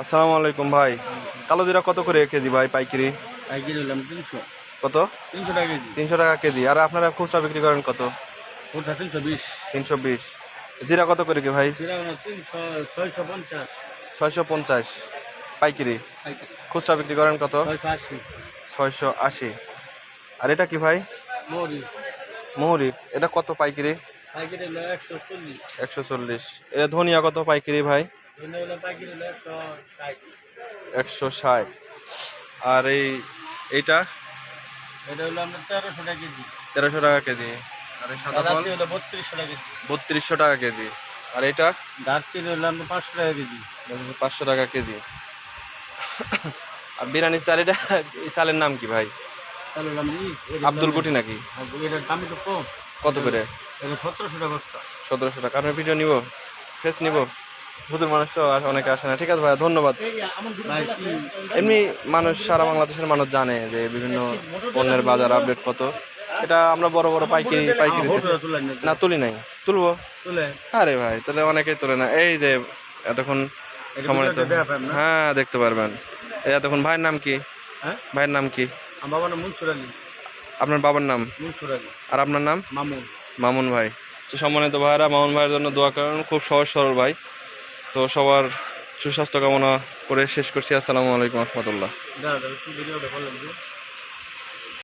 আসসালামু আলাইকুম ভাই। কালো জিরা কত করে কেজি ভাই পাইকারি? পাইকারি হলাম তিনশো। কত? তিনশো টাকা কেজি। তিনশো টাকা কেজি। আর আপনারা খুচরা বিক্রি করেন কত? ওটা তিনশো বিশ। তিনশো বিশ। জিরা কত করে কি ভাই? ছয়শো পঞ্চাশ। ছয়শো পঞ্চাশ পাইকারি। খুচরা বিক্রি করেন কত? ছয়শো আশি। আর এটা কি ভাই? মুহুরি এটা কত পাইকারি? একশো চল্লিশ। এটা ধনিয়া কত পাইকারি ভাই? একশো ষাট। আর এই এইটা? এটা হলো আমরা তেরোশো টাকা কেজি। তেরোশো টাকা কেজি আর এই সাদা ফল? হলো বত্রিশশো টাকা কেজি। বত্রিশশো টাকা কেজি আর এটা দারচিনি হলো আমরা পাঁচশো টাকা কেজি। পাঁচশো টাকা কেজি আর বিরিয়ানি চাল এটা এই চালের নাম কি ভাই? আব্দুল গুটি নাকি? এটার দাম একটু কম কত করে? সতেরোশো টাকা সতেরোশো টাকা। আপনার ভিডিও নিব? ফেস নিব? হুদুর মানুষ তো অনেকে আসে না। ঠিক আছে ভাই ধন্যবাদ। এমনি মানুষ সারা বাংলাদেশের মানুষ জানে যে বিভিন্ন পণ্যের বাজার আপডেট কত। এটা আমরা বড় বড় পাইকারি পাইকারি না তুলি নাই। তুলবো? তুলে। আরে ভাই তাহলে অনেকেই তোলে না। এই যে এতক্ষণ এটা সময় তো ভিডিওতে দেয়া পাবেন না? হ্যাঁ দেখতে পারবেন। এই এতক্ষণ ভাইয়ের নাম কি? হ্যাঁ? ভাইয়ের নাম কি? বাবার নাম মুনসুর আলী। আপনার বাবার নাম? মুনসুর আলী। আর আপনার নাম? মামুন। মামুন ভাই। সম্মানিত ভাইরা মামুন ভাইয়ের জন্য দোয়া করেন। খুব সহজ সরল ভাই। তো সবার সুস্বাস্থ্য কামনা করে শেষ করছি। আসসালামু আলাইকুম রহমতুল্লাহ।